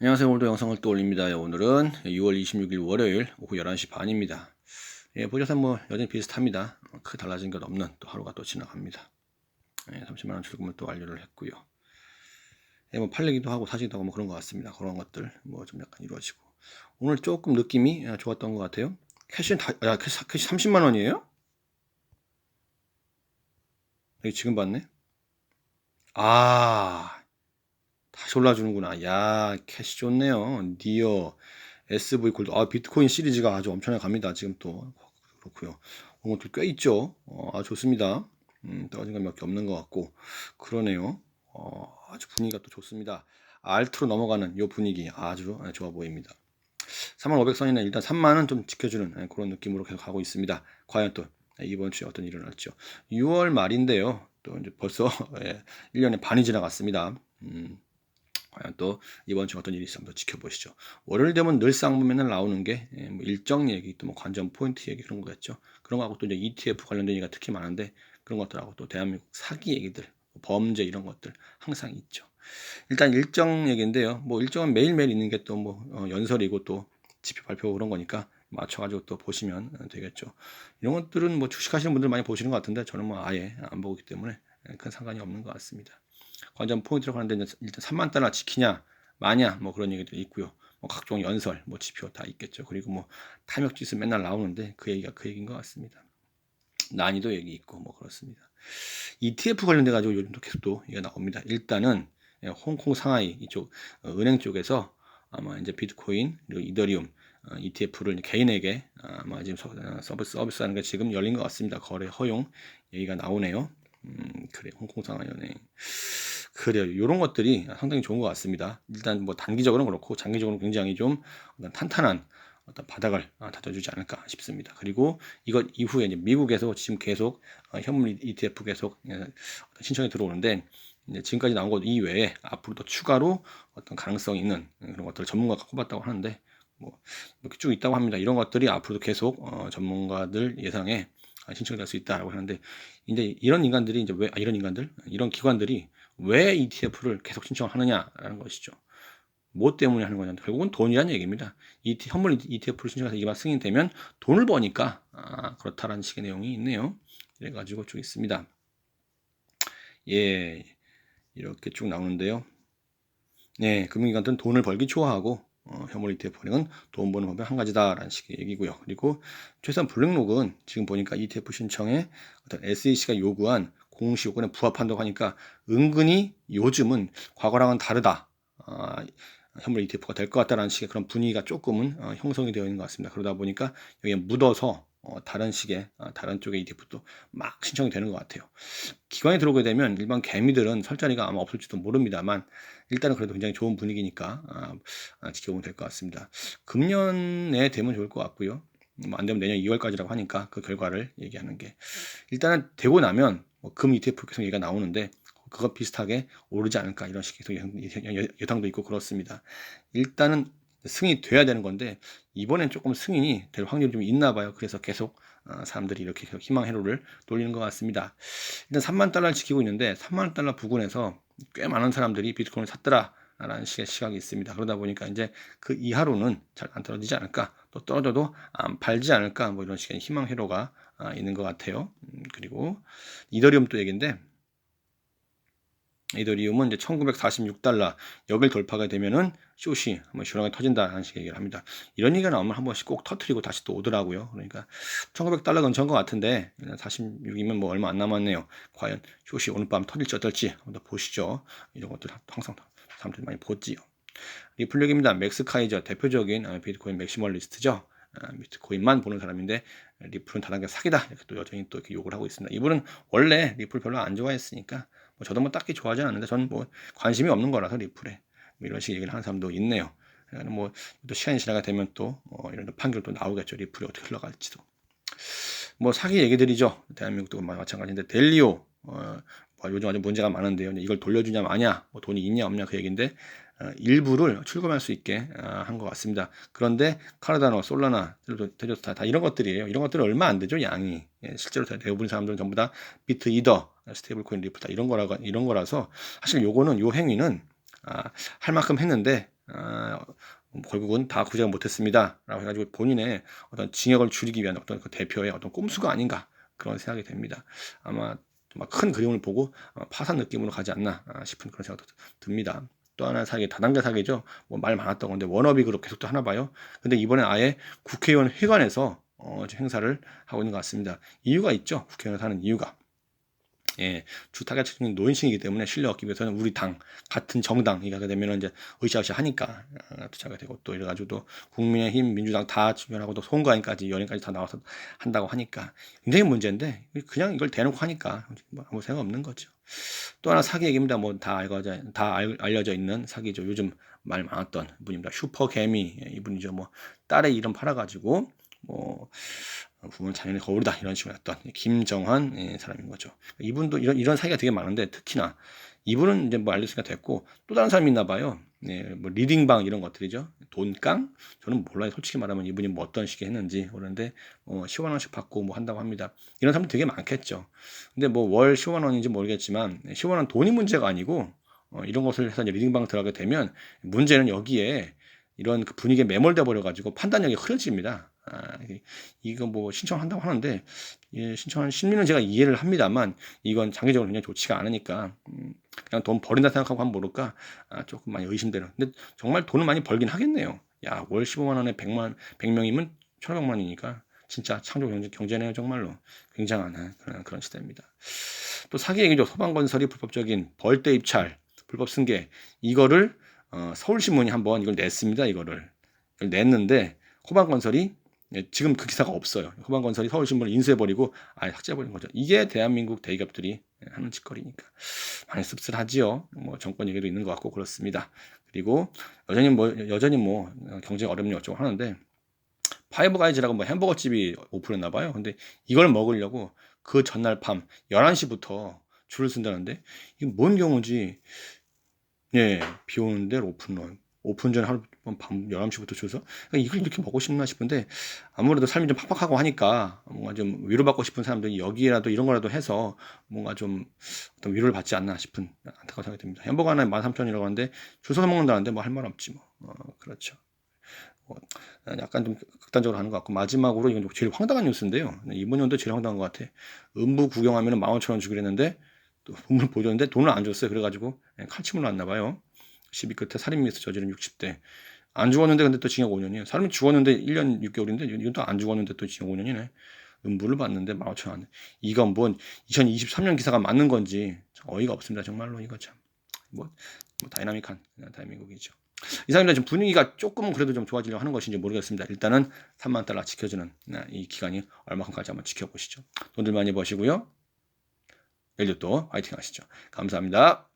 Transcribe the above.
안녕하세요. 오늘도 영상을 또 올립니다. 오늘은 6월 26일 월요일 오후 11시 반입니다. 예, 보셔서 뭐 여전히 비슷합니다. 어, 크게 달라진 것 없는 또 하루가 또 지나갑니다. 예, 30만원 출금을 또 완료를 했고요. 예, 뭐 팔리기도 하고 사지기도 하고 뭐 그런 것 같습니다. 그런 것들 뭐 좀 약간 이루어지고. 오늘 조금 느낌이 아, 좋았던 것 같아요. 캐시는 다, 야, 캐시, 캐시 30만원이에요? 여기 지금 봤네? 아, 다시 올라주는구나. 야, 캐시 좋네요. 니어, SV 골드. 아, 비트코인 시리즈가 아주 엄청나게 갑니다. 지금 또. 그렇고요. 오늘 꽤 있죠. 어, 아, 좋습니다. 음, 떨어진 건 몇 개 없는 것 같고. 그러네요. 어, 아주 분위기가 또 좋습니다. 알트로 넘어가는 요 분위기 아주 예, 좋아 보입니다. 3500선이나 일단 3만은 좀 지켜주는 예, 그런 느낌으로 계속 가고 있습니다. 과연 또 이번 주에 어떤 일이 일어날지요. 6월 말인데요. 또 이제 벌써 예, 1년의 반이 지나갔습니다. 음, 과연 또 이번 주 어떤 일이 있을지 한번 지켜보시죠. 월요일 되면 늘상 보면 나오는 게뭐 예, 일정 얘기, 또 뭐 관전 포인트 얘기 그런 거였죠. 그런 거하고 또 이제 ETF 관련된 얘기가 특히 많은데 그런 것들하고 또 대한민국 사기 얘기들, 범죄 이런 것들 항상 있죠. 일단 일정 얘기인데요. 뭐 일정은 매일매일 있는 게 또뭐 어, 연설이고 또 지표 발표 그런 거니까 맞춰가지고 또 보시면 되겠죠. 이런 것들은 뭐 주식하시는 분들 많이 보시는 것 같은데 저는 뭐 아예 안 보기 때문에 큰 상관이 없는 것 같습니다. 관전 포인트로 가는데 일단 3만 달러 지키냐 마냐 뭐 그런 얘기도 있고요. 뭐 각종 연설 뭐 지표 다 있겠죠. 그리고 뭐 탐욕 지수 맨날 나오는데 그 얘기가 그 얘기인 것 같습니다. 난이도 얘기 있고 뭐 그렇습니다. ETF 관련돼 가지고 요즘도 계속 또 얘기가 나옵니다. 일단은 예, 홍콩 상하이 이쪽 어, 은행 쪽에서 아마 이제 비트코인 그리고 이더리움 ETF를 어, 개인에게 아마 지금 어, 서비스 서비스하는 게 지금 열린 것 같습니다. 거래 허용 얘기가 나오네요. 음, 그래 홍콩 상하이 은행 그래요. 이런 것들이 상당히 좋은 것 같습니다. 일단 뭐 단기적으로는 그렇고 장기적으로는 굉장히 좀 탄탄한 어떤 바닥을 아, 다져주지 않을까 싶습니다. 그리고 이것 이후에 이제 미국에서 지금 계속 어, 현물 ETF 계속 예, 신청이 들어오는데 이제 지금까지 나온 것 이외에 앞으로 더 추가로 어떤 가능성 있는 그런 것들을 전문가가 꼽았다고 하는데 뭐 이렇게 쭉 있다고 합니다. 이런 것들이 앞으로도 계속 어, 전문가들 예상에 신청이 될 수 있다라고 하는데 이제 이런 인간들이 이제 왜 아, 이런 인간들 이런 기관들이 왜 ETF를 계속 신청하느냐라는 것이죠. 뭐 때문에 하는 거냐? 결국은 돈이란 얘기입니다. 이 현물 ETF를 신청해서 이게 승인되면 돈을 버니까 아, 그렇다라는 식의 내용이 있네요. 그래가지고 쭉 있습니다. 예, 이렇게 쭉 나오는데요. 네, 금융기관들은 돈을 벌기 좋아하고 어, 현물 ETF 은행은 돈 버는 방법 한 가지다라는 식의 얘기고요. 그리고 최소한 블랙록은 지금 보니까 ETF 신청에 어떤 SEC가 요구한 공시 요건에 부합한다고 하니까 은근히 요즘은 과거랑은 다르다. 아, 현물 ETF가 될 것 같다는 식의 그런 분위기가 조금은 어, 형성이 되어 있는 것 같습니다. 그러다 보니까 여기에 묻어서 어, 다른 식의 어, 다른 쪽의 ETF도 막 신청이 되는 것 같아요. 기관에 들어오게 되면 일반 개미들은 설 자리가 아마 없을지도 모릅니다만 일단은 그래도 굉장히 좋은 분위기니까 아, 아, 지켜보면 될 것 같습니다. 금년에 되면 좋을 것 같고요. 뭐 안 되면 내년 2월까지라고 하니까 그 결과를 얘기하는 게 일단은 되고 나면 뭐 금 ETF 계속 얘기가 나오는데 그거 비슷하게 오르지 않을까 이런 식의 예상도 있고 그렇습니다. 일단은 승인이 돼야 되는 건데 이번엔 조금 승인이 될 확률이 좀 있나 봐요. 그래서 계속 어, 사람들이 이렇게 희망 회로를 돌리는 것 같습니다. 일단 3만 달러를 지키고 있는데 3만 달러 부근에서 꽤 많은 사람들이 비트코인을 샀더라. 라는 시각이 있습니다. 그러다 보니까 이제 그 이하로는 잘 안 떨어지지 않을까, 또 떨어져도 안 팔지 않을까, 뭐 이런 식의 희망 회로가 아, 있는 것 같아요. 음, 그리고 이더리움 또 얘기인데, 이더리움은 이제 1946달러 여길 돌파가 되면은 숏이 한번 시원하게 터진다는 식의 얘기를 합니다. 이런 얘기가 나오면 한 번씩 꼭 터트리고 다시 또 오더라고요. 그러니까 1900달러 근처인 것 같은데 46이면 뭐 얼마 안 남았네요. 과연 숏이 오늘 밤 터질지 어떨지 한번 보시죠. 이런 것들 항상 사람들이 많이 보지요. 리플렉입니다. 맥스 카이저 대표적인 어, 비트코인 맥시멀 리스트죠. 어, 비트코인만 보는 사람인데 리플은 다단계 사기다 이렇게 또 여전히 또 이렇게 욕을 하고 있습니다. 이분은 원래 리플 별로 안 좋아했으니까 뭐 저도 뭐 딱히 좋아하지 않는데 저는 뭐 관심이 없는 거라서 리플에 뭐 이런 식의 얘기를 하는 사람도 있네요. 그러니까 뭐또 시간이 지나가 되면 또 어, 이런 판결도 나오겠죠. 리플이 어떻게 흘러갈지도. 뭐 사기 얘기들이죠. 대한민국도 마찬가지인데 델리오 어, 뭐 요즘 아주 문제가 많은데요. 이걸 돌려주냐 마냐, 뭐 돈이 있냐 없냐 그 얘기인데 어, 일부를 출금할 수 있게 어, 한것 같습니다. 그런데 카르다노, 솔라나, 테조스타 다 이런 것들이에요. 이런 것들은 얼마 안 되죠 양이. 예, 실제로 대부분 사람들은 전부 다 비트 이더, 스테이블 코인 리프다 이런 거라 이런 거라서 사실 요거는 요 행위는 아, 할 만큼 했는데 아, 결국은 다 구제가 못했습니다. 라고 해가지고 본인의 어떤 징역을 줄이기 위한 어떤 그 대표의 어떤 꼼수가 아닌가 그런 생각이 됩니다. 아마 큰 그림을 보고 아마 파산 느낌으로 가지 않나 아, 싶은 그런 생각도 듭니다. 또 하나 사기 다단계 사기죠. 뭐 말 많았던 건데 워너비 그룹 계속 또 하나 봐요. 근데 이번에 아예 국회의원 회관에서 어, 행사를 하고 있는 것 같습니다. 이유가 있죠. 국회의원에서 하는 이유가. 예, 주 타겟층인 노인층이기 때문에 실력 얻기 위해서는 우리 당 같은 정당이 가게 되면 이제 으쌰으쌰 하니까 아, 투자가 되고 또 이래가지고 또 국민의힘 민주당 다 주변하고 또 송가인까지 연예까지 다 나와서 한다고 하니까 굉장히 문제인데 그냥 이걸 대놓고 하니까 뭐 아무 생각 없는 거죠. 또 하나 사기 얘기입니다. 뭐 다 알려져 다 알, 알려져 있는 사기죠. 요즘 말 많았던 분입니다. 슈퍼 개미 예, 이분이죠. 뭐 딸의 이름 팔아가지고 뭐 부모는 자연의 거울이다 이런 식으로 했던 김정환 예, 사람인 거죠. 이분도 이런 이런 사기가 되게 많은데 특히나 이분은 이제 뭐 알려지가 됐고 또 다른 사람이 있나 봐요. 네, 뭐 리딩방 이런 것들이죠. 돈깡 저는 몰라요. 솔직히 말하면 이분이 뭐 어떤 식의 했는지 그런데 뭐 10만 원씩 받고 뭐 한다고 합니다. 이런 사람들 되게 많겠죠. 근데 뭐 월 10만 원인지 모르겠지만 10만 원 돈이 문제가 아니고 어, 이런 것을 해서 이제 리딩방 들어가게 되면 문제는 여기에 이런 그 분위기에 매몰돼 버려 가지고 판단력이 흐려집니다. 아, 이거 뭐 신청한다고 하는데 예, 신청한 심리는 제가 이해를 합니다만 이건 장기적으로 굉장히 좋지가 않으니까 음, 그냥 돈 버린다 생각하고 하면 모를까 아, 조금 많이 의심되는. 근데 정말 돈을 많이 벌긴 하겠네요. 야, 월 15만 원에 100만 100명이면 1,500만 원이니까 진짜 창조 경제, 경제네요 정말로 굉장한 그런 그런 시대입니다. 또 사기 얘기죠. 소방건설이 불법적인 벌떼 입찰, 불법 승계 이거를 어, 서울신문이 한번 이걸 냈습니다. 이거를 이걸 냈는데 호방건설이 예, 지금 그 기사가 없어요. 호방건설이 서울신문을 인수해버리고 아예 삭제해버린 거죠. 이게 대한민국 대기업들이 하는 짓거리니까 많이 씁쓸하지요. 뭐 정권 얘기도 있는 것 같고 그렇습니다. 그리고 여전히 뭐 여전히 뭐 경제 어렵니 어쩌고 하는데 파이브 가이즈라고 뭐 햄버거 집이 오픈했나 봐요. 근데 이걸 먹으려고 그 전날 밤 11시부터 줄을 쓴다는데 이게 뭔 경우인지 예, 비 오는데 오픈런. 오픈 전에 하루 밤 11시부터 줘서 그러니까 이걸 이렇게 먹고 싶나 싶은데 아무래도 삶이 좀 팍팍하고 하니까 뭔가 좀 위로받고 싶은 사람들이 여기라도 이런 거라도 해서 뭔가 좀 어떤 위로를 받지 않나 싶은 안타까운 생각이 듭니다. 햄버거 하나에 13,000원이라고 하는데 줄 서서 먹는다는데 뭐 할 말 없지 뭐. 어, 그렇죠. 어, 약간 좀 극단적으로 하는 것 같고 마지막으로 이건 제일 황당한 뉴스인데요. 이번 연도 제일 황당한 것 같아. 음부 구경하면 15,000원 주기로 했는데 또 돈을 보여줬는데 돈을 안 줬어요. 그래가지고 칼침을 놨나 봐요. 시비 끝에 살인 미수 저지른 60대. 안 죽었는데 근데 또 징역 5년이에요. 사람이 죽었는데 1년 6개월인데 이건 또 안 죽었는데 또 징역 5년이네. 음부를 받는데 15,000원. 이건 뭔 2023년 기사가 맞는 건지 어이가 없습니다. 정말로 이거 참. 뭐, 뭐 다이나믹한 대한민국이죠. 이상입니다. 지금 분위기가 조금은 그래도 좀 좋아지려고 하는 것인지 모르겠습니다. 일단은 3만 달러 지켜주는 이 기간이 얼마큼 갈지 한번 지켜보시죠. 돈들 많이 버시고요. 내일도 또 화이팅 하시죠. 감사합니다.